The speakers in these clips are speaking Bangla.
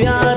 दिया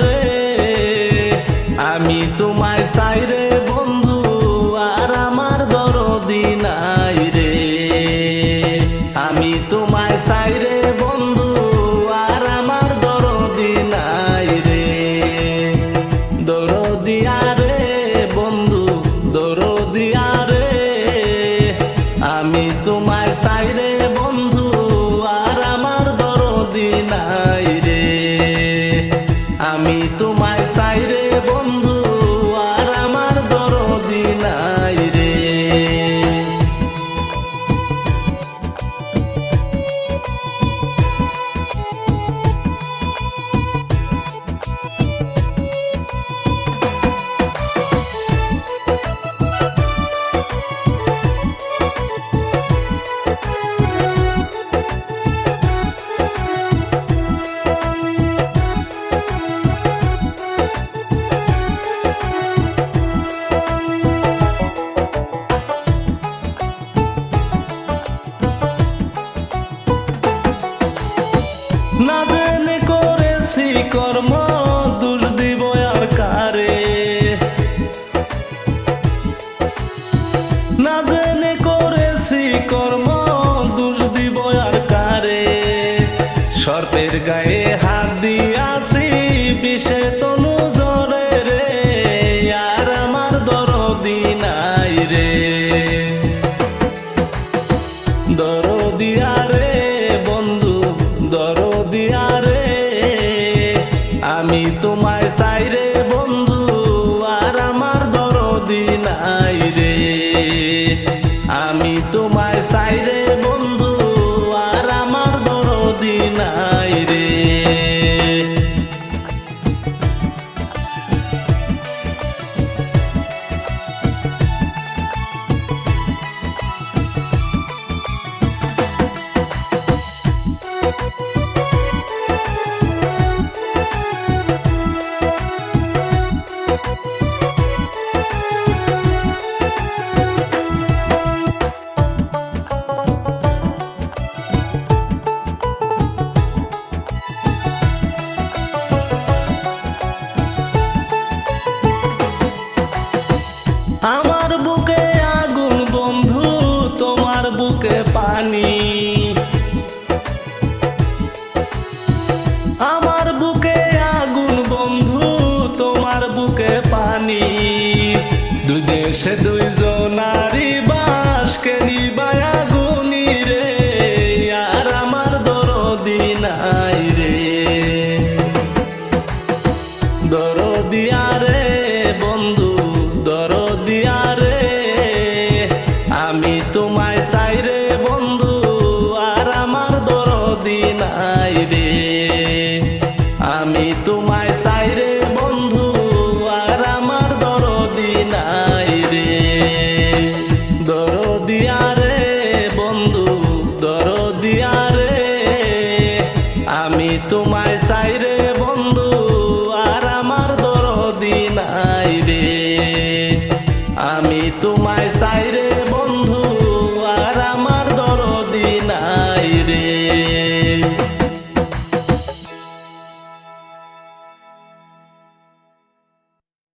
সর্পের গায়ে হাত দিয়াছি, বিষে তনু জরে রে, আর আমার দরদি নাই রে। দরদিয়া রে বন্ধু দরদিয়া রে আমি তোমায় চাই রে, বন্ধু, আর আমার দরদি নাই রে। আমার বুকে আগুন, বন্ধু, তোমার বুকে পানি। আমার বুকে আগুন, বন্ধু, তোমার বুকে পানি। দুই দেশে দুইজনারি বাসকে নিবায় আগুনি রে, আর আমার দরদি রে। আমি তোমায় চাই রে বন্ধু আর আমার দরদি নাই রে। আমি তোমায় hiding.